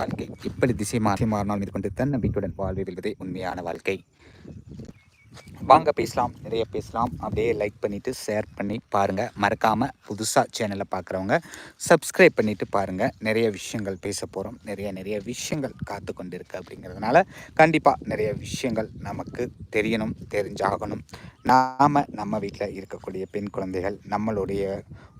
வாழ்க்கை. எப்படி திசை மாற்றி மாறினால் மேற்கொண்டு தன்னம்பிக்கையுடன் வாழ்வை வெல்வதே உண்மையான வாழ்க்கை. வாங்க பேசலாம். நிறைய பேசலாம். அப்படியே லைக் பண்ணிவிட்டு ஷேர் பண்ணி பாருங்கள் மறக்காமல் புதுசாக சேனலை பார்க்குறவங்க சப்ஸ்கிரைப் பண்ணிவிட்டு பாருங்கள் நிறைய விஷயங்கள் பேச போகிறோம் நிறைய நிறைய விஷயங்கள் காத்து கொண்டு இருக்குது அப்படிங்கிறதுனால கண்டிப்பாக நிறைய விஷயங்கள் நமக்கு தெரியணும் தெரிஞ்சாகணும். நாம் நம்ம வீட்டில் இருக்கக்கூடிய பெண் குழந்தைகள் நம்மளுடைய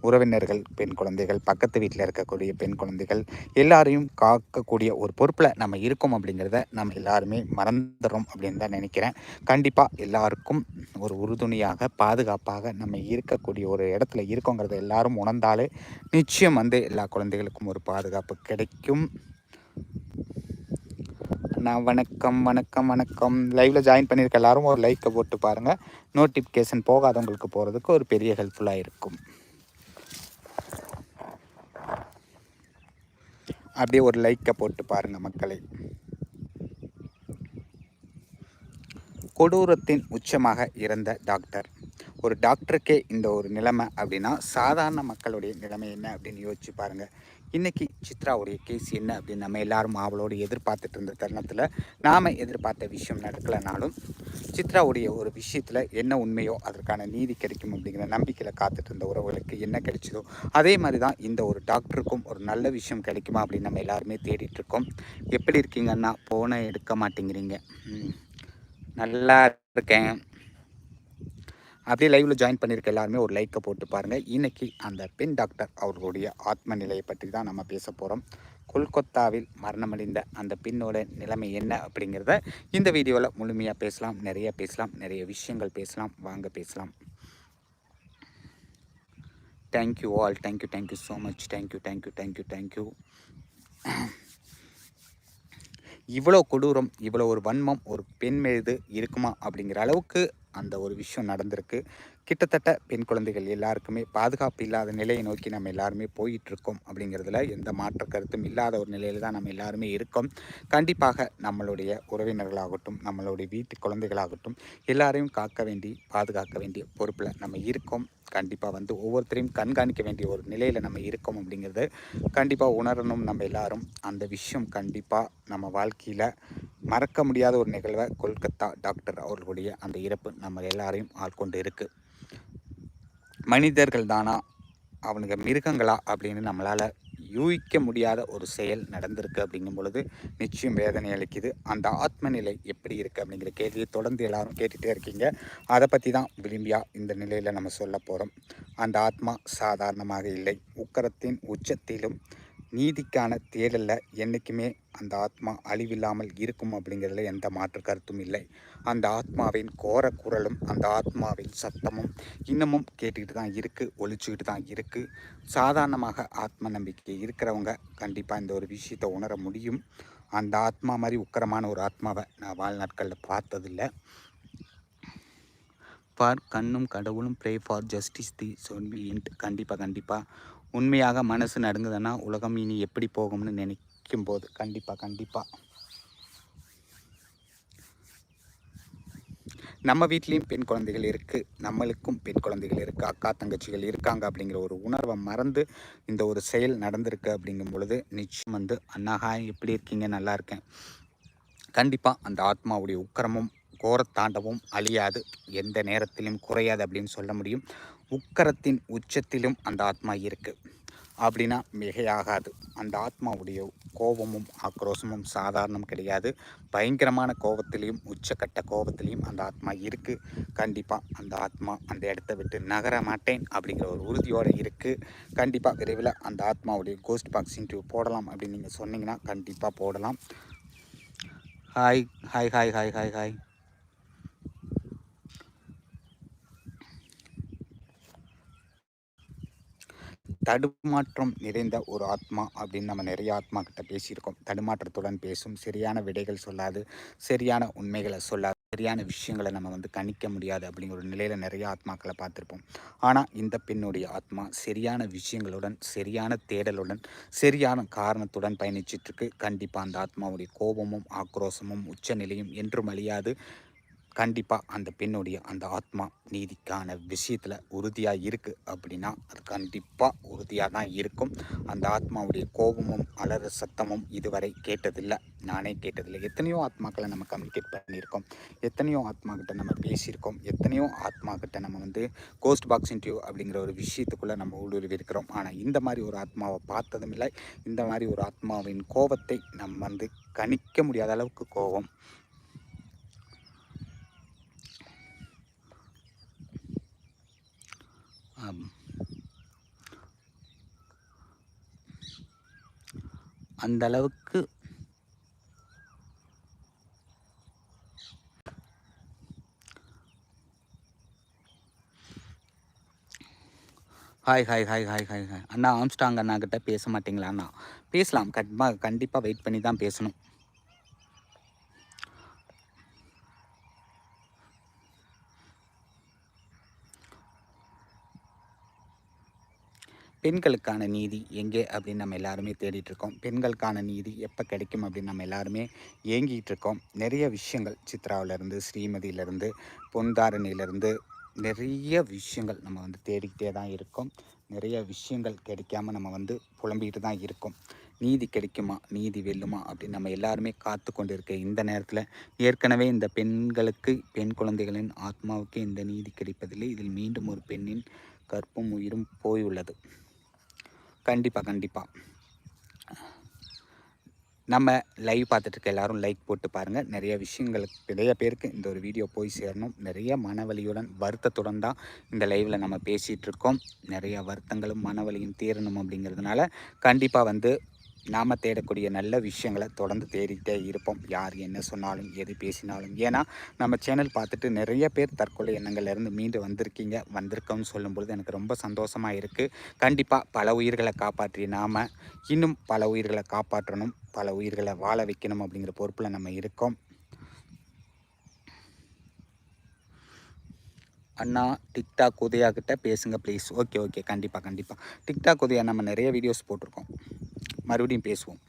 உறவினர்கள் பெண் குழந்தைகள் பக்கத்து வீட்டில் இருக்கக்கூடிய பெண் குழந்தைகள் எல்லாரையும் காக்கக்கூடிய ஒரு பொறுப்பில் நம்ம இருக்கோம் அப்படிங்கிறத நம்ம எல்லாருமே மறந்துடுறோம் அப்படின்னு தான் நினைக்கிறேன். கண்டிப்பாக எல்லாருக்கும் ஒரு உறுதுணையாக பாதுகாப்பாக நம்ம இருக்கக்கூடிய ஒரு இடத்துல இருக்கோங்கிறத எல்லாரும் உணர்ந்தாலே நிச்சயம் வந்து எல்லா குழந்தைகளுக்கும் ஒரு பாதுகாப்பு கிடைக்கும். நான் வணக்கம் வணக்கம் வணக்கம். லைவில் ஜாயின் பண்ணியிருக்க எல்லாரும் ஒரு லைக்கை போட்டு பாருங்கள் நோட்டிஃபிகேஷன் போகாதவங்களுக்கு போகிறதுக்கு ஒரு பெரிய ஹெல்ப்ஃபுல்லாக இருக்கும். அப்படியே ஒரு லைக்கை போட்டு பாருங்கள் மக்களை. கொடூரத்தின் உச்சமாக இறந்த டாக்டர். ஒரு டாக்டருக்கே இந்த ஒரு நிலைமை அப்படின்னா சாதாரண மக்களுடைய நிலைமை என்ன அப்படின்னு யோசிச்சு பாருங்கள் இன்றைக்கி சித்ராவுடைய கேஸ் என்ன அப்படின்னு நம்ம எல்லாரும் அவளோடு எதிர்பார்த்துட்டு இருந்த தருணத்தில் நாம் எதிர்பார்த்த விஷயம் நடக்கலைனாலும் சித்ராவுடைய ஒரு விஷயத்தில் என்ன உண்மையோ அதற்கான நீதி கிடைக்கும் அப்படிங்கிற நம்பிக்கையில் காத்துட்டு இருந்த உறவுகளுக்கு என்ன கிடைச்சதோ அதே மாதிரி தான் இந்த ஒரு டாக்டருக்கும் ஒரு நல்ல விஷயம் கிடைக்குமா அப்படின்னு நம்ம எல்லாருமே தேடிட்டுருக்கோம் எப்படி இருக்கீங்கன்னா போனை எடுக்க மாட்டேங்கிறீங்க. நல்லா இருக்கேன். அப்படியே லைவில் ஜாயின் பண்ணியிருக்க எல்லாருமே ஒரு லைக்கை போட்டு பாருங்கள் இன்றைக்கி அந்த பெண் டாக்டர் அவர்களுடைய ஆத்ம நிலையை பற்றி தான் நம்ம பேச போகிறோம் கொல்கத்தாவில் மரணமடைந்த அந்த பெண்ணோட நிலைமை என்ன அப்படிங்கிறத இந்த வீடியோவில் முழுமையாக பேசலாம். நிறைய பேசலாம். நிறைய விஷயங்கள் பேசலாம். வாங்க பேசலாம். Thank you all thank you thank you so much thank you thank you thank you thank you இவ்வளோ கொடூரம் இவ்வளோ ஒரு வன்மம் ஒரு பெண் மீது இருக்குமா அப்படிங்கிற அளவுக்கு அந்த ஒரு விஷயம் நடந்திருக்கு. கிட்டத்தட்ட பெண் குழந்தைகள் எல்லாருக்குமே பாதுகாப்பு இல்லாத நிலையை நோக்கி நம்ம எல்லாருமே போயிட்டுருக்கோம் அப்படிங்கிறதுல எந்த மாற்ற கருத்தும் இல்லாத ஒரு நிலையில் தான் நம்ம எல்லாருமே இருக்கோம். கண்டிப்பாக நம்மளுடைய உறவினர்களாகட்டும் நம்மளுடைய வீட்டு குழந்தைகளாகட்டும் எல்லாரையும் காக்க வேண்டி பாதுகாக்க வேண்டிய பொறுப்பில் நம்ம இருக்கோம். கண்டிப்பாக வந்து ஒவ்வொருத்தரையும் கண்காணிக்க வேண்டிய ஒரு நிலையில் நம்ம இருக்கோம் அப்படிங்கிறது கண்டிப்பாக உணரணும் நம்ம எல்லாரும். அந்த விஷயம் கண்டிப்பாக நம்ம வாழ்க்கையில் மறக்க முடியாத ஒரு நிகழ்வை கொல்கத்தா டாக்டர் அவர்களுடைய அந்த இறப்பு நம்ம எல்லாரையும் ஆட்கொண்டு இருக்குது மனிதர்கள் தானா அவனுங்க மிருகங்களா? அப்படின்னு நம்மளால் யூகிக்க முடியாத ஒரு செயல் நடந்திருக்கு அப்படிங்கும் பொழுது நிச்சயம் வேதனை அளிக்குது. அந்த ஆத்ம நிலை எப்படி இருக்குது அப்படிங்கிற கேள்வியை தொடர்ந்து எல்லாரும் கேட்டுகிட்டே இருக்கீங்க. அதை பற்றி தான் விரும்பியா இந்த நிலையில் நம்ம சொல்ல போகிறோம் அந்த ஆத்மா சாதாரணமாக இல்லை. உக்கரத்தின் உச்சத்திலும் நீதிக்கான தேடலில் என்றைக்குமே அந்த ஆத்மா அழிவில்லாமல் இருக்கும் அப்படிங்கிறதுல எந்த மாற்று கருத்தும் இல்லை. அந்த ஆத்மாவின் கோர குரலும் அந்த ஆத்மாவின் சத்தமும் இன்னமும் கேட்டுக்கிட்டு தான் இருக்குது ஒழிச்சுக்கிட்டு தான் இருக்குது சாதாரணமாக ஆத்ம நம்பிக்கை இருக்கிறவங்க கண்டிப்பாக இந்த ஒரு விஷயத்தை உணர முடியும். அந்த ஆத்மா மாதிரி உக்கரமான ஒரு ஆத்மாவை நான் வாழ்நாட்களில் பார்த்ததில்லை. ஃபார் கண்ணும் கடவுளும் ப்ரே ஃபார் ஜஸ்டிஸ் தி சொன்பியன்ட் கண்டிப்பாக கண்டிப்பாக உண்மையாக மனசு நடுங்குதுன்னா உலகம் இனி எப்படி போகும்னு நினைக்கும் போது கண்டிப்பாக கண்டிப்பாக நம்ம வீட்லேயும் பெண் குழந்தைகள் இருக்குது நம்மளுக்கும் பெண் குழந்தைகள் இருக்குது அக்கா தங்கச்சிகள் இருக்காங்க அப்படிங்கிற ஒரு உணர்வை மறந்து இந்த ஒரு செயல் நடந்திருக்கு அப்படிங்கும் பொழுது நிச்சயம் வந்து அண்ணாகா எப்படி இருக்கீங்க? நல்லா இருக்கேன். கண்டிப்பாக அந்த ஆத்மாவுடைய உக்கரமும் கோரத்தாண்டவும் அழியாது. எந்த நேரத்திலும் குறையாது அப்படின்னு சொல்ல முடியும். உக்கரத்தின் உச்சத்திலும் அந்த ஆத்மா இருக்குது அப்படின்னா மிகையாகாது. அந்த ஆத்மாவுடைய கோபமும் ஆக்ரோஷமும் சாதாரணம் கிடையாது. பயங்கரமான கோபத்திலையும் உச்சக்கட்ட கோபத்திலையும் அந்த ஆத்மா இருக்குது கண்டிப்பாக அந்த ஆத்மா அந்த இடத்த விட்டு நகர மாட்டேன் அப்படிங்கிற ஒரு உறுதியோடு இருக்குது கண்டிப்பாக விரைவில் அந்த ஆத்மாவுடைய கோஸ்ட் பாக்ஸ் இன்டர்வியூ போடலாம் அப்படின்னு நீங்கள் சொன்னீங்கன்னா கண்டிப்பாக போடலாம். Hi hi hi hi hi hi தடுமாற்றம் நிறைந்த ஒரு ஆத்மா அப்படின்னு நம்ம நிறைய ஆத்மா கிட்ட பேசியிருக்கோம். தடுமாற்றத்துடன் பேசும் சரியான விடைகள் சொல்லாது சரியான உண்மைகளை சொல்லாது சரியான விஷயங்களை நம்ம வந்து கணிக்க முடியாது அப்படிங்கிற ஒரு நிலையில் நிறைய ஆத்மாக்களை பார்த்துருப்போம். ஆனால் இந்த பெண்ணுடைய ஆத்மா சரியான விஷயங்களுடன் சரியான தேடலுடன் சரியான காரணத்துடன் பயணிச்சிட்ருக்கு கண்டிப்பாக அந்த ஆத்மாவுடைய கோபமும் ஆக்ரோஷமும் உச்சநிலையும் என்றும் அழியாது. கண்டிப்பாக அந்த பெண்ணுடைய அந்த ஆத்மா நீதிக்கான விஷயத்தில் உறுதியாக இருக்குது அப்படின்னா அது கண்டிப்பாக உறுதியாக தான் இருக்கும். அந்த ஆத்மாவுடைய கோபமும் அலற சத்தமும் இதுவரை கேட்டதில்லை. நானே கேட்டதில்லை. எத்தனையோ ஆத்மாக்களை நம்ம கம்யூனிகேட் பண்ணியிருக்கோம். எத்தனையோ ஆத்மா கிட்ட நம்ம பேசியிருக்கோம். எத்தனையோ ஆத்மா கிட்ட நம்ம வந்து கோஸ்ட் பாக்ஸ் இன்டியூ அப்படிங்கிற ஒரு விஷயத்துக்குள்ளே நம்ம ஊடுருவி ஆனால் இந்த மாதிரி ஒரு ஆத்மாவை பார்த்ததும் இல்லை. இந்த மாதிரி ஒரு ஆத்மாவின் கோபத்தை நம்ம வந்து கணிக்க முடியாத அளவுக்கு கோபம். அந்த அளவுக்கு hi hi hi hi hi hi அண்ணா ஆம்ஸ்டாங் அண்ணா கிட்ட பேச மாட்டிங்களா அண்ணா? பேசலாம். கண்டிப்பாக கண்டிப்பாக வெயிட் பண்ணி தான் பேசணும். பெண்களுக்கான நீதி எங்கே அப்படின்னு நம்ம எல்லாருமே தேடிட்டு இருக்கோம் பெண்களுக்கான நீதி எப்போ கிடைக்கும் அப்படின்னு நம்ம எல்லாருமே ஏங்கிட்டு இருக்கோம் நிறைய விஷயங்கள் சித்ராவிலேருந்து ஸ்ரீமதியிலேருந்து பொன்தாரணியிலேருந்து நிறைய விஷயங்கள் நம்ம வந்து தேடிக்கிட்டே தான் இருக்கோம். நிறைய விஷயங்கள் கிடைக்காம நம்ம வந்து புலம்பிக்கிட்டு தான் இருக்கோம். நீதி கிடைக்குமா? நீதி வெல்லுமா? அப்படின்னு நம்ம எல்லாருமே காத்து கொண்டு இருக்க இந்த நேரத்தில் ஏற்கனவே இந்த பெண்களுக்கு பெண் குழந்தைகளின் ஆத்மாவுக்கு இந்த நீதி கிடைப்பதில்லை. இதில் மீண்டும் ஒரு பெண்ணின் கற்பும் உயிரும் போயுள்ளது. கண்டிப்பாக கண்டிப்பாக நம்ம லைவ் பார்த்துட்டு இருக்க எல்லோரும் லைக் போட்டு பாருங்கள் நிறைய விஷயங்களுக்கு நிறைய பேருக்கு இந்த ஒரு வீடியோ போய் சேரணும். நிறைய மனவலியுடன் வருத்தத்துடன் தான் இந்த லைவில் நம்ம பேசிகிட்டு இருக்கோம். நிறைய வருத்தங்களும் மனவலியும் தீரணும் அப்படிங்கிறதுனால கண்டிப்பாக வந்து நாம் தேடக்கூடிய நல்ல விஷயங்களை தொடர்ந்து தேடிக்கிட்டே இருப்போம். யார் என்ன சொன்னாலும் எது பேசினாலும். ஏன்னா நம்ம சேனல் பார்த்துட்டு நிறைய பேர் தற்கொலை எண்ணங்கள்லேருந்து மீண்டு வந்திருக்கீங்க. வந்திருக்கோம்னு சொல்லும்பொழுது எனக்கு ரொம்ப சந்தோஷமாக இருக்குது கண்டிப்பாக பல உயிர்களை காப்பாற்றி நாம் இன்னும் பல உயிர்களை காப்பாற்றணும். பல உயிர்களை வாழ வைக்கணும் அப்படிங்கிற பொறுப்பில் நம்ம இருக்கோம். அண்ணா டிக்டாக் உதயா கிட்ட பேசுங்க ப்ளீஸ் ஓகே ஓகே கண்டிப்பாக கண்டிப்பாக டிக்டாக் உதயா நம்ம நிறைய வீடியோஸ் போட்டிருக்கோம். மறுபடியும் பேசுவோம்.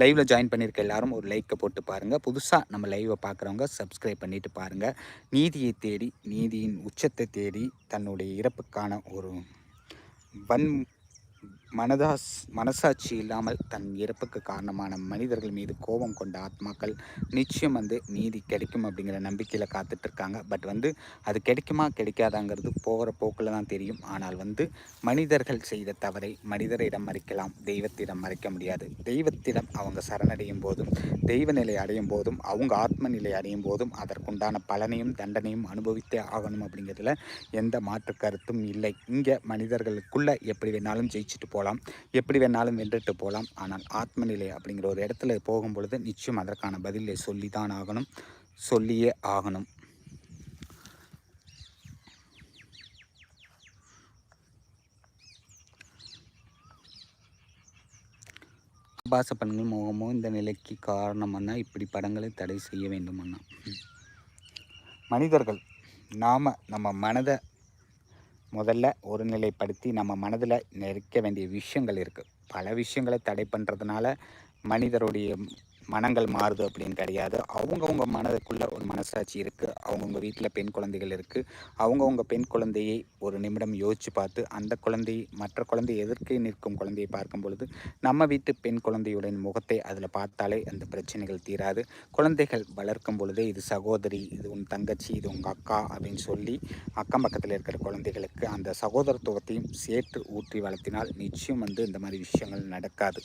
லைவில் ஜாயின் பண்ணியிருக்க எல்லாரும் ஒரு லைக்கை போட்டு பாருங்கள் புதுசாக நம்ம லைவை பார்க்குறவங்க சப்ஸ்கிரைப் பண்ணிவிட்டு பாருங்கள் நீதியை தேடி நீதியின் உச்சத்தை தேடி தன்னுடைய இறப்புக்கான ஒரு வன் மனதாஸ் மனசாட்சி இல்லாமல் தன் இறப்புக்கு காரணமான மனிதர்கள் மீது கோபம் கொண்ட ஆத்மாக்கள் நிச்சயம் வந்து நீதி கிடைக்கும் அப்படிங்கிற நம்பிக்கையில் காத்துட்ருக்காங்க. பட் வந்து அது கிடைக்குமா கிடைக்காதாங்கிறது போகிற போக்கில் தான் தெரியும். ஆனால் வந்து மனிதர்கள் செய்த தவறை மனிதரிடம் மறைக்கலாம் தெய்வத்திடம் மறைக்க முடியாது. தெய்வத்திடம் அவங்க சரணடையும் போதும் தெய்வ நிலை அடையும் போதும் அவங்க ஆத்ம நிலை அடையும் போதும் அதற்குண்டான பலனையும் தண்டனையும் அனுபவித்தே ஆகணும் அப்படிங்கிறதுல எந்த மாற்று கருத்தும் இல்லை. இங்கே மனிதர்களுக்குள்ளே எப்படி வேணாலும் ஜெயிச்சுட்டு போ போகலாம். எப்படி வேணாலும் வென்றுட்டு போகலாம். ஆனால் ஆத்ம நிலை அப்படிங்கிற ஒரு இடத்துல போகும் பொழுது நிச்சயம் அதற்கான பதிலை சொல்லி தான் ஆகணும். சொல்லியே ஆகணும். ஆபாச படங்கள் முகமோ இந்த நிலைக்கு காரணம்னா இப்படி படங்களை தடை செய்ய வேண்டுமண்ணா மனிதர்கள் நாம் நம்ம மனதை முதல்ல ஒருநிலைப்படுத்தி நம்ம மனதில் நிற்க வேண்டிய விஷயங்கள் இருக்குது பல விஷயங்களை தடை பண்ணுறதுனால மனிதருடைய மனங்கள் மாறுது அப்படின்னு கிடையாது. அவங்கவுங்க மனதுக்குள்ளே ஒரு மனசாட்சி இருக்குது அவங்கவுங்க வீட்டில் பெண் குழந்தைகள் இருக்குது அவங்கவுங்க பெண் குழந்தையை ஒரு நிமிடம் யோசித்து பார்த்து அந்த குழந்தை மற்ற குழந்தை எதிர்க்கு நிற்கும் குழந்தையை பார்க்கும் பொழுது நம்ம வீட்டு பெண் குழந்தையுடைய முகத்தை அதில் பார்த்தாலே அந்த பிரச்சனைகள் தீராது. குழந்தைகள் வளர்க்கும் பொழுதே இது சகோதரி இது உன் தங்கச்சி இது உங்கள் அக்கா அப்படின்னு சொல்லி அக்கம் பக்கத்தில் இருக்கிற குழந்தைகளுக்கு அந்த சகோதரத்துவத்தையும் சேர்த்து ஊற்றி வளர்த்தினால் நிச்சயம் வந்து இந்த மாதிரி விஷயங்கள் நடக்காது.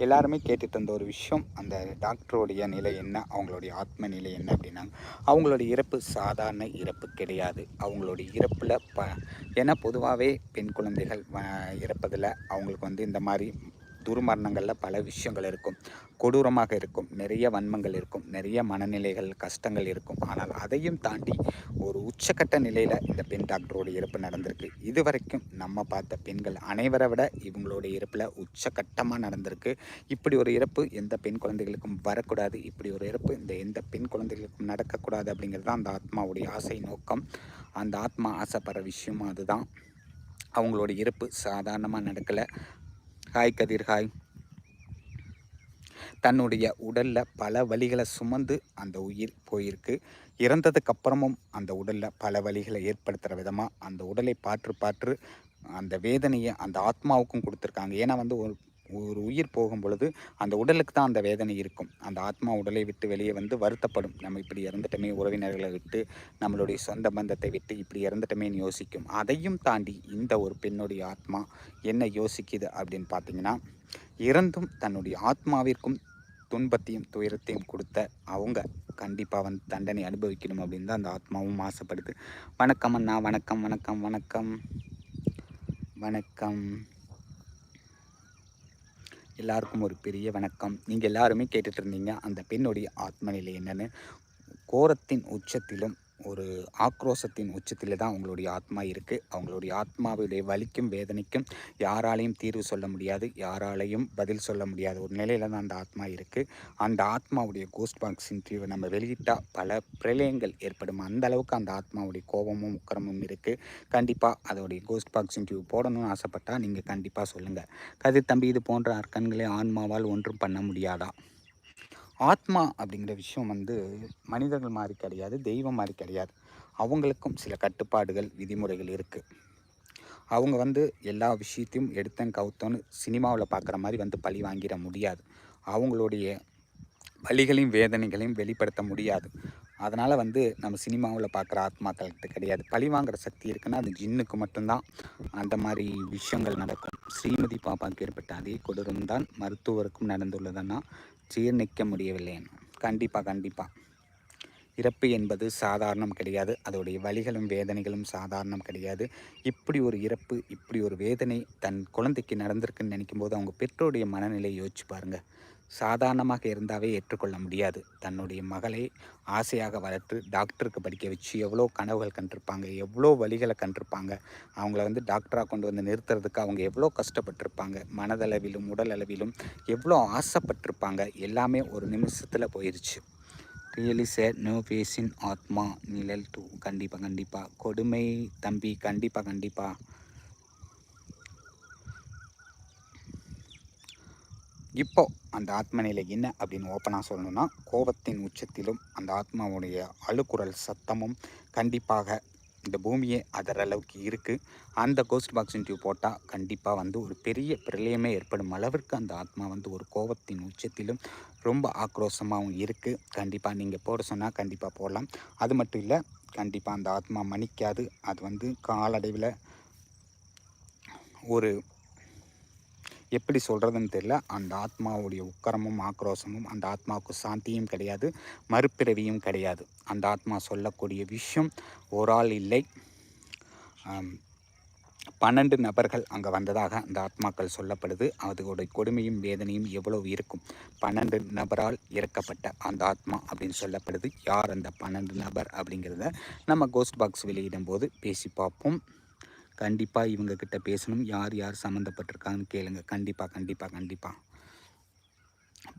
எல்லாருமே கேட்டுட்டு இருந்த ஒரு விஷயம் அந்த டாக்டருடைய நிலை என்ன அவங்களுடைய ஆத்ம நிலை என்ன அப்படின்னா அவங்களுடைய இறப்பு சாதாரண இறப்பு கிடையாது. அவங்களுடைய இறப்பில் ப ஏன்னா பொதுவாகவே பெண் குழந்தைகள் இறப்பதில் அவங்களுக்கு வந்து இந்த மாதிரி துர்மரணங்களில் பல விஷயங்கள் இருக்கும். கொடூரமாக இருக்கும். நிறைய வன்மங்கள் இருக்கும். நிறைய மனநிலைகள் கஷ்டங்கள் இருக்கும். ஆனால் அதையும் தாண்டி ஒரு உச்சக்கட்ட நிலையில் இந்த பெண் டாக்டரோட இறப்பு நடந்திருக்கு. இது வரைக்கும் நம்ம பார்த்த பெண்கள் அனைவரை விட இவங்களோட இறப்பில் உச்சக்கட்டமாக நடந்திருக்கு. இப்படி ஒரு இறப்பு எந்த பெண் குழந்தைகளுக்கும் வரக்கூடாது. இப்படி ஒரு இறப்பு இந்த எந்த பெண் குழந்தைகளுக்கும் நடக்கக்கூடாது அப்படிங்கிறது தான் அந்த ஆத்மாவுடைய ஆசை நோக்கம். அந்த ஆத்மா ஆசைப்படுற விஷயமும் அதுதான். அவங்களோட இறப்பு சாதாரணமாக நடக்கலை. Hi Kathir hi. தன்னுடைய உடலில் பல வழிகளை சுமந்து அந்த உயிர் போயிருக்கு. இறந்ததுக்கு அப்புறமும் அந்த உடலில் பல வழிகளை ஏற்படுத்துகிற விதமாக அந்த உடலை பாற்று பாற்று அந்த வேதனையை அந்த ஆத்மாவுக்கும் கொடுத்துருக்காங்க. ஏன்னா வந்து ஒரு ஒரு உயிர் போகும் பொழுது அந்த உடலுக்கு தான் அந்த வேதனை இருக்கும். அந்த ஆத்மா உடலை விட்டு வெளியே வந்து வருத்தப்படும். நம்ம இப்படி இறந்துட்டோமே உறவினர்களை விட்டு நம்மளுடைய சொந்த பந்தத்தை விட்டு இப்படி இறந்துட்டோமேன்னு யோசிக்கும். அதையும் தாண்டி இந்த ஒரு பெண்ணுடைய ஆத்மா என்ன யோசிக்குது அப்படின்னு பார்த்தீங்கன்னா இறந்தும் தன்னுடைய ஆத்மாவிற்கும் துன்பத்தையும் துயரத்தையும் கொடுத்த அவங்க கண்டிப்பாக வந்து தண்டனை அனுபவிக்கணும் அப்படின்னு தான் அந்த ஆத்மாவும் ஆசைப்படுது. வணக்கம் அண்ணா வணக்கம் வணக்கம் வணக்கம். வணக்கம். எல்லாருக்கும் ஒரு பெரிய வணக்கம். நீங்கள் எல்லாருமே கேட்டுட்டு இருந்தீங்க அந்த பெண்ணுடைய ஆத்ம நிலை கோரத்தின் உச்சத்திலும் ஒரு ஆக்ரோஷத்தின் உச்சத்தில் தான் அவங்களுடைய ஆத்மா இருக்குது அவங்களுடைய ஆத்மாவுடைய வலிக்கும் வேதனைக்கும் யாராலையும் தீர்வு சொல்ல முடியாது. யாராலையும் பதில் சொல்ல முடியாத. ஒரு நிலையில் தான் அந்த ஆத்மா இருக்குது அந்த ஆத்மாவுடைய கோஸ்ட் பாக்ஸ் இன்டர்வியூவை நம்ம வெளியிட்டால் பல பிரளயங்கள் ஏற்படும். அந்த அளவுக்கு அந்த ஆத்மாவுடைய கோபமும் உக்கரமும் இருக்குது கண்டிப்பாக அதோடைய கோஸ்ட் பாக்ஸ் இன்டர்வியூ போடணும்னு ஆசைப்பட்டால் நீங்கள் கண்டிப்பாக சொல்லுங்கள் கதிர் தம்பி இது போன்ற அர்க்கன்களை ஆன்மாவால் ஒன்றும் பண்ண முடியாதா? ஆத்மா அப்படிங்கிற விஷயம் வந்து மனிதர்கள் மாதிரி கிடையாது தெய்வம் மாதிரி கிடையாது. அவங்களுக்கும் சில கட்டுப்பாடுகள் விதிமுறைகள் இருக்குது அவங்க வந்து எல்லா விஷயத்தையும் எடுத்தன் கவுத்தோன்னு சினிமாவில் பார்க்குற மாதிரி வந்து பழி வாங்கிட முடியாது. அவங்களுடைய வழிகளையும் வேதனைகளையும் வெளிப்படுத்த முடியாது. அதனால் வந்து நம்ம சினிமாவில் பார்க்குற ஆத்மாக்கள்கிட்ட கிடையாது. பழி வாங்குற சக்தி இருக்குன்னா அது ஜின்னுக்கு மட்டும்தான். அந்த மாதிரி விஷயங்கள் நடக்கும். ஸ்ரீமதி பாப்பாக்கு ஏற்பட்ட அதே கொடூரம் தான் மருத்துவருக்கும் நடந்துள்ளதுன்னா ஜீர்ணிக்க முடியவில்லை. கண்டிப்பாக கண்டிப்பாக இறப்பு என்பது சாதாரணம் கிடையாது. அதோடைய வலிகளும் வேதனைகளும் சாதாரணம் கிடையாது. இப்படி ஒரு இறப்பு இப்படி ஒரு வேதனை தன் குழந்தைக்கு நடந்திருக்குன்னு நினைக்கும் போது அவங்க பெற்றோருடைய மனநிலையை யோசிச்சு பாருங்கள் சாதாரணமாக இருந்தாவே ஏற்றுக்கொள்ள முடியாது. தன்னுடைய மகளை ஆசையாக வளர்த்து டாக்டருக்கு படிக்க வச்சு எவ்வளோ கனவுகள் கண்டிருப்பாங்க எவ்வளோ வழிகளை கண்டிருப்பாங்க அவங்கள வந்து டாக்டராக கொண்டு வந்து நிறுத்துறதுக்கு அவங்க எவ்வளோ கஷ்டப்பட்டிருப்பாங்க மனதளவிலும் உடல் அளவிலும் எவ்வளோ ஆசைப்பட்டிருப்பாங்க எல்லாமே ஒரு நிமிஷத்தில் போயிடுச்சு ரியலி சேர் நோ ஃபேஸின் ஆத்மா நிழல் டூ கண்டிப்பாக கண்டிப்பாக கொடுமை தம்பி கண்டிப்பாக கண்டிப்பாக இப்போ அந்த ஆத்ம நிலை என்ன அப்படின்னு ஓப்பனாக சொல்லணும்னா கோபத்தின் உச்சத்திலும் அந்த ஆத்மாவுடைய அழுக்குரல் சத்தமும் கண்டிப்பாக இந்த பூமியே அதர் அளவுக்கு இருக்குது அந்த கோஸ்ட் பாக்ஸ் டியூ போட்டால் கண்டிப்பாக வந்து ஒரு பெரிய பிரளயமே ஏற்படும் அளவிற்கு அந்த ஆத்மா வந்து ஒரு கோபத்தின் உச்சத்திலும் ரொம்ப ஆக்ரோஷமாகவும் இருக்குது கண்டிப்பாக நீங்கள் போட சொன்னால் கண்டிப்பாக போடலாம். அது மட்டும் இல்லை கண்டிப்பாக அந்த ஆத்மா மன்னிக்காது. அது வந்து காலடைவில் ஒரு எப்படி சொல்கிறதுன்னு தெரியல. அந்த ஆத்மாவுடைய உக்கரமும் ஆக்ரோஷமும் அந்த ஆத்மாவுக்கு சாந்தியும் கிடையாது. மறுபிறவியும் கிடையாது. அந்த ஆத்மா சொல்லக்கூடிய விஷயம் ஒரு ஆள் இல்லை. பன்னெண்டு நபர்கள் அங்கே வந்ததாக அந்த ஆத்மாக்கள் சொல்லப்படுது. அதோடைய கொடுமையும் வேதனையும் எவ்வளவு இருக்கும்? பன்னெண்டு நபரால் இறக்கப்பட்ட அந்த ஆத்மா அப்படின்னு சொல்லப்படுது. யார் அந்த பன்னெண்டு நபர் அப்படிங்கிறத நம்ம கோஸ்ட் பாக்ஸ் வெளியிடும் போது பேசி பார்ப்போம். கண்டிப்பாக இவங்கக்கிட்ட பேசணும். யார் யார் சம்மந்தப்பட்டிருக்காங்கன்னு கேளுங்க. கண்டிப்பாக கண்டிப்பாக கண்டிப்பாக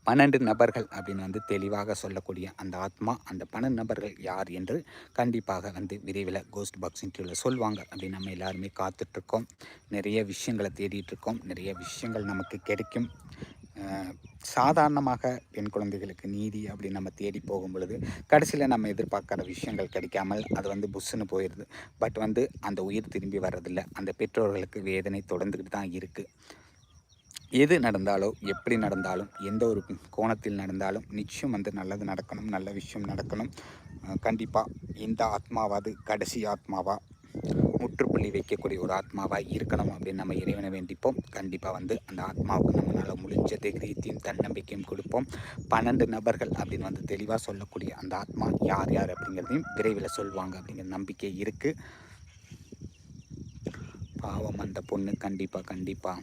பன்னெண்டு நபர்கள் அப்படின்னு வந்து தெளிவாக சொல்லக்கூடிய அந்த ஆத்மா அந்த பன்னெண்டு நபர்கள் யார் என்று கண்டிப்பாக வந்து விரைவில் கோஸ்ட் பாக்ஸ் இன்டர்வியூவில் சொல்லுவாங்க அப்படின்னு நம்ம எல்லாருமே காத்துட்ருக்கோம் நிறைய விஷயங்களை தேடிட்டுருக்கோம் நிறைய விஷயங்கள் நமக்கு கிடைக்கும். சாதாரணமாக பெண் குழந்தைகளுக்கு நீதி அப்படின்னு நம்ம தேடி போகும் பொழுது கடைசியில் நம்ம எதிர்பார்க்குற விஷயங்கள் கிடைக்காமல் அது வந்து புஷ்ஷுன்னு போயிடுது பட் வந்து அந்த உயிர் திரும்பி வர்றதில்ல. அந்த பெற்றோர்களுக்கு வேதனை தொடர்ந்துக்கிட்டு தான் இருக்குது எது நடந்தாலோ எப்படி நடந்தாலும் எந்த ஒரு கோணத்தில் நடந்தாலும் நிச்சயம் வந்து நல்லது நடக்கணும் நல்ல விஷயம் நடக்கணும். கண்டிப்பாக இந்த ஆத்மாவாது கடைசி ஆத்மாவா? முற்றுப்புள்ளி வைக்கக்கூடிய ஒரு ஆத்மாவாக இருக்கணும் அப்படின்னு நம்ம இறைவனை வேண்டிப்போம். கண்டிப்பாக வந்து அந்த ஆத்மாவுக்கு நம்மளால் முடிஞ்ச தைரியத்தையும் தன்னம்பிக்கையும் கொடுப்போம். பன்னெண்டு நபர்கள் அப்படின்னு வந்து தெளிவாக சொல்லக்கூடிய அந்த ஆத்மா யார் யார் அப்படிங்கிறதையும் விரைவில் சொல்லுவாங்க அப்படிங்கிற நம்பிக்கை இருக்குது பாவம் அந்த பொண்ணு கண்டிப்பாக கண்டிப்பாக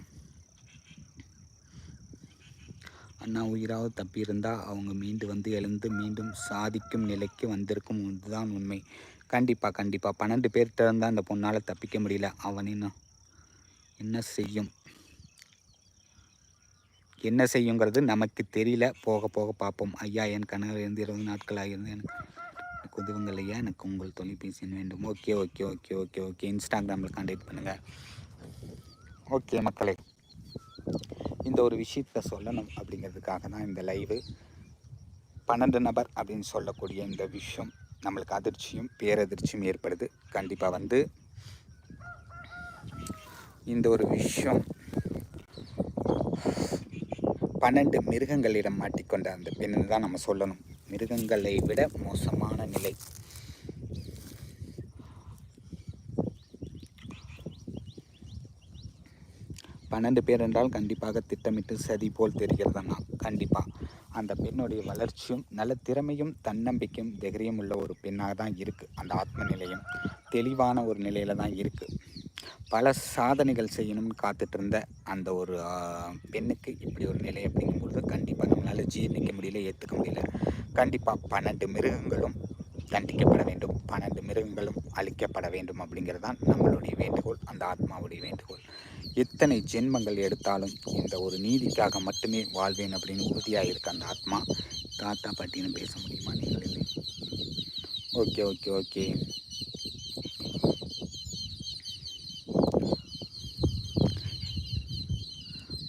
அண்ணா உயிராவது தப்பியிருந்தால் அவங்க மீண்டு வந்து எழுந்து மீண்டும் சாதிக்கும் நிலைக்கு வந்திருக்கும். இதுதான் உண்மை. கண்டிப்பாக கண்டிப்பாக பன்னெண்டு பேர்கிட்ட இருந்தால் அந்த பொண்ணால் தப்பிக்க முடியல. அவனின்னு என்ன செய்யும்? என்ன செய்யுங்கிறது நமக்கு தெரியல. போக போக பார்ப்போம். ஐயா என் கனவு இருந்து இருபது நாட்களாக இருந்து எனக்கு உதவுங்கள் ஐயா. எனக்கு உங்கள் தொலைபேசி வேண்டும். Okay okay okay okay okay. இன்ஸ்டாகிராமில் கான்டாக்ட் பண்ணுங்கள் ஓகே மக்களே. இந்த ஒரு விஷயத்த சொல்லணும் அப்படிங்கிறதுக்காக தான் இந்த லைவு பன்னெண்டு நபர் அப்படின்னு சொல்லக்கூடிய இந்த விஷயம். நம்மளுக்கு அதிர்ச்சியும் பேரதிர்ச்சியும் ஏற்படுது. கண்டிப்பாக வந்து இந்த ஒரு விஷயம் பன்னெண்டு மிருகங்களிடம் மாட்டிக்கொண்ட அந்த பெண்ணு தான் நம்ம சொல்லணும். மிருகங்களை விட மோசமான நிலை. பன்னெண்டு பேர் என்றால் கண்டிப்பாக திட்டமிட்டு சதி போல் தெரிகிறதுனா கண்டிப்பாக அந்த பெண்ணுடைய வளர்ச்சியும் நல்ல திறமையும் தன்னம்பிக்கையும் தைரியம் உள்ள ஒரு பெண்ணாக தான் இருக்குது அந்த ஆத்ம நிலையம் தெளிவான ஒரு நிலையில் தான் இருக்குது பல சாதனைகள் செய்யணும்னு காத்துட்டு இருந்த அந்த ஒரு பெண்ணுக்கு இப்படி ஒரு நிலை அப்படிங்கும்பொழுது கண்டிப்பாக நம்மளால் ஜீர்ணிக்க முடியல ஏற்றுக்க முடியல. கண்டிப்பாக பன்னெண்டு மிருகங்களும் தண்டிக்கப்பட வேண்டும். பன்னெண்டு மிருகங்களும் அழிக்கப்பட வேண்டும் அப்படிங்கிறது தான் நம்மளுடைய வேண்டுகோள். அந்த ஆத்மாவுடைய வேண்டுகோள். எத்தனை ஜென்மங்கள் எடுத்தாலும் இந்த ஒரு நீதிக்காக மட்டுமே வாழ்வேன் அப்படின்னு உறுதியாக இருக்க அந்த ஆத்மா தாத்தா பாட்டின்னு பேச முடியுமா நீங்கள்? இல்லை ஓகே ஓகே ஓகே.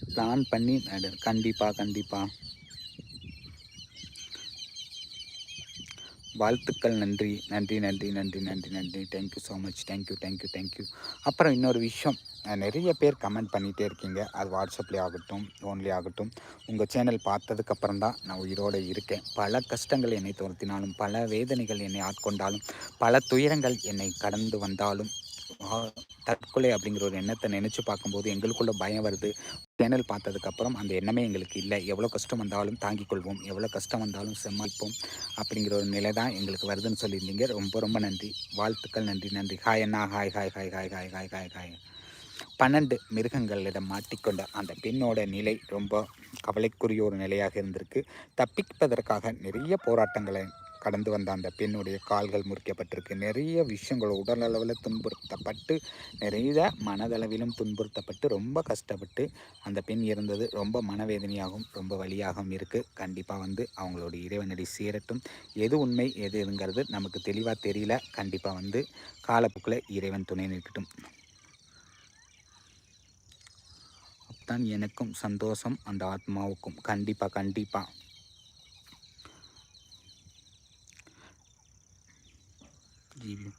பிளான் பண்ணி கண்டிப்பாக கண்டிப்பாக வாழ்த்துக்கள் நன்றி நன்றி நன்றி நன்றி நன்றி நன்றி. Thank you so much thank you thank you thank you அப்புறம் இன்னொரு விஷயம். நிறைய பேர் கமெண்ட் பண்ணிகிட்டே இருக்கீங்க. அது வாட்ஸ்அப்லேயே ஆகட்டும் ஃபோன்லேயே ஆகட்டும். உங்கள் சேனல் பார்த்ததுக்கப்புறம் தான் நான் உயிரோடு இருக்கேன். பல கஷ்டங்கள் என்னை துரத்தினாலும் பல வேதனைகள் என்னை ஆட்கொண்டாலும் பல துயரங்கள் என்னை கடந்து வந்தாலும் தற்கொலை அப்படிங்கிற ஒரு எண்ணத்தை நினச்சி பார்க்கும்போது எங்களுக்குள்ள பயம் வருது. சேனல் பார்த்ததுக்கப்புறம் அந்த எண்ணமே எங்களுக்கு இல்லை. எவ்வளோ கஷ்டம் வந்தாலும் தாங்கிக் கொள்வோம். எவ்வளோ கஷ்டம் வந்தாலும் சமாளிப்போம் அப்படிங்கிற ஒரு நிலை தான் எங்களுக்கு வருதுன்னு சொல்லியிருந்தீங்க. ரொம்ப ரொம்ப நன்றி. வாழ்த்துக்கள். நன்றி நன்றி. ஹாய் அண்ணா. Hi hi hi hi hi hi hi hi பன்னெண்டு மிருகங்களிடம் மாட்டிக்கொண்ட அந்த பெண்ணோட நிலை ரொம்ப கவலைக்குரிய ஒரு நிலையாக இருந்திருக்கு. தப்பிப்பதற்காக நிறைய போராட்டங்களை கடந்து வந்த அந்த பெண்ணுடைய கால்கள் முறிக்கப்பட்டிருக்கு. நிறைய விஷயங்கள் உடலளவில் துன்புறுத்தப்பட்டு நிறைய மனதளவிலும் துன்புறுத்தப்பட்டு ரொம்ப கஷ்டப்பட்டு அந்த பெண் இருந்தது ரொம்ப மனவேதனையாகவும் ரொம்ப வழியாகவும் இருக்குது கண்டிப்பாக வந்து அவங்களோட இறைவனடி சீரட்டும். எது உண்மை எது எதுங்கிறது நமக்கு தெளிவாக தெரியல. கண்டிப்பாக வந்து காலப்போக்கில் இறைவன் துணை நிற்கட்டும். தான் எனக்கும் சந்தோஷம் அந்த ஆத்மாவுக்கும். கண்டிப்பாக கண்டிப்பாக ஜீவி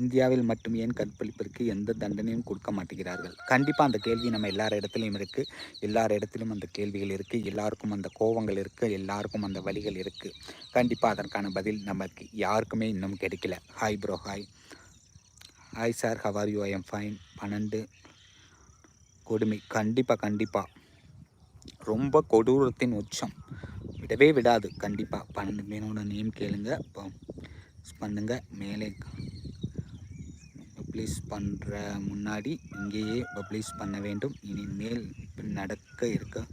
இந்தியாவில் மட்டும் ஏன் கற்பழிப்பிற்கு எந்த தண்டனையும் கொடுக்க மாட்டேங்கிறார்கள்? கண்டிப்பாக அந்த கேள்வி நம்ம எல்லார் இடத்துலையும் இருக்குது எல்லார் இடத்துலையும் அந்த கேள்விகள் இருக்குது எல்லாருக்கும் அந்த கோவங்கள் இருக்குது எல்லாருக்கும் அந்த வழிகள் இருக்குது கண்டிப்பாக அதற்கான பதில் நமக்கு யாருக்குமே இன்னும் கிடைக்கல. Hi bro hi hi sir how are you I am fine பன்னெண்டு. கொடுமை. கண்டிப்பாக கண்டிப்பாக ரொம்ப கொடூரத்தின் உச்சம். விடவே விடாது. கண்டிப்பாக பன்னெண்டு. மீனோட நேம் கேளுங்க. இப்போ பண்ணுங்க. மேலே பப்ளிஷ் பண்ணுற முன்னாடி இங்கேயே பப்ளிஷ் பண்ண வேண்டும். இனிமேல் நடக்க இருக்க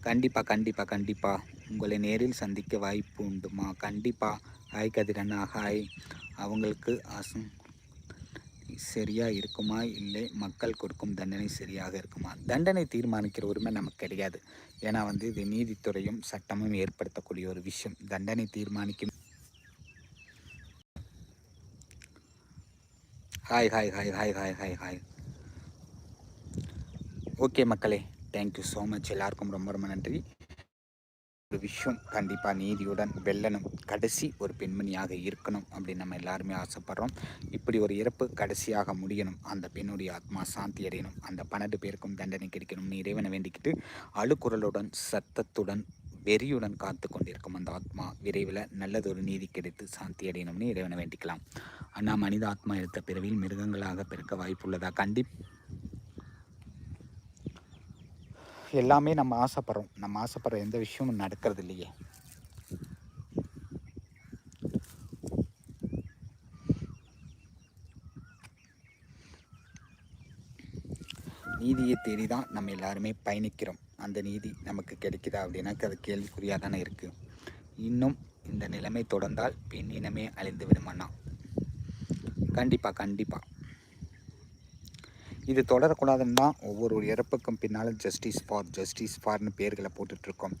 கண்டிப்பாக கண்டிப்பாக கண்டிப்பாக உங்களை நேரில் சந்திக்க வாய்ப்பு உண்டுமா? கண்டிப்பாக ஹாய் கதிரண்ணா ஹாய் அவங்களுக்கு அசம் சரியாக இருக்குமா? இல்லை. மக்கள் கொடுக்கும் தண்டனை சரியாக இருக்குமா? தண்டனை தீர்மானிக்கிற உரிமை நமக்கு கிடையாது. ஏன்னா வந்து இது நீதித்துறையும் சட்டமும் ஏற்படுத்தக்கூடிய ஒரு விஷயம். தண்டனை தீர்மானிக்கும் hi hi hi hi hi hi hi okay மக்களே தேங்க்யூ ஸோ மச் எல்லாருக்கும் ரொம்ப ரொம்ப நன்றி. ஒரு விஷயம் கண்டிப்பாக நீதியுடன் வெல்லணும். கடைசி ஒரு பெண்மணியாக இருக்கணும் அப்படின்னு நம்ம எல்லாருமே ஆசைப்படுறோம். இப்படி ஒரு இறப்பு கடைசியாக முடியணும். அந்த பெண்ணுடைய ஆத்மா சாந்தி அடையணும். அந்த பன்னெண்டு பேருக்கும் தண்டனை கிடைக்கணும்னு இறைவனை வேண்டிக்கிட்டு அழுக்குரலுடன் சத்தத்துடன் வெறியுடன் காத்து கொண்டிருக்கும் அந்த ஆத்மா விரைவில் நல்லதொரு நீதி கிடைத்து சாந்தி அடையணும்னு இறைவனை வேண்டிக்கலாம். அண்ணா மனித ஆத்மா எடுத்த பிறவியில் மிருகங்களாக பிறக்க வாய்ப்புள்ளதா? கண்டி எல்லாமே நம்ம ஆசைப்படுறோம். நம்ம ஆசைப்படுற எந்த விஷயமும் நடக்கிறது இல்லையே நீதியை தேடி தான் நம்ம எல்லாருமே பயணிக்கிறோம். அந்த நீதி நமக்கு கிடைக்குதா அப்படின்னா அது கேள்விக்குறியாக தானே இருக்குது இன்னும் இந்த நிலைமை தொடர்ந்தால் பெண் இனமே அழிந்து விடுமண்ணா கண்டிப்பாக கண்டிப்பாக இது தொடரக்கூடாதுன்னு தான் ஒவ்வொரு இறப்புக்கும் பின்னாலும் ஜஸ்டிஸ் ஃபார் ஜஸ்டிஸ் ஃபார்னு பேர்களை போட்டுட்ருக்கோம்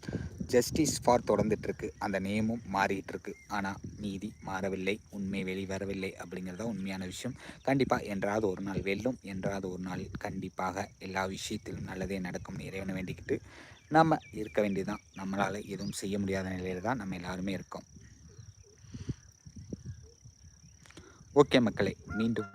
ஜஸ்டிஸ் ஃபார் தொடர்ந்துட்டுருக்கு. அந்த நேமும் மாறிட்டுருக்கு. ஆனால் நீதி மாறவில்லை உண்மை வெளிவரவில்லை அப்படிங்கிறது தான் உண்மையான விஷயம். கண்டிப்பாக என்றாவது ஒரு நாள் வெல்லும் என்றாவது ஒரு நாள் கண்டிப்பாக எல்லா விஷயத்திலும் நல்லதே நடக்கும் இறைவனை வேண்டிக்கிட்டு நம்ம இருக்க வேண்டியதுதான். நம்மளால் எதுவும் செய்ய முடியாத நிலையில் தான் நம்ம எல்லாருமே இருக்கோம். ஓகே மக்களே மீண்டும்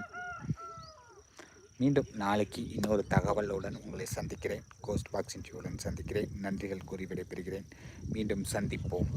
மீண்டும் நாளைக்கு இன்னொரு தகவலுடன் உங்களை சந்திக்கிறேன். கோஸ்ட் பாக்ஸ் இன்டியூடன் சந்திக்கிறேன். நன்றிகள் கூறி விடைபெறுகிறேன். மீண்டும் சந்திப்போம்.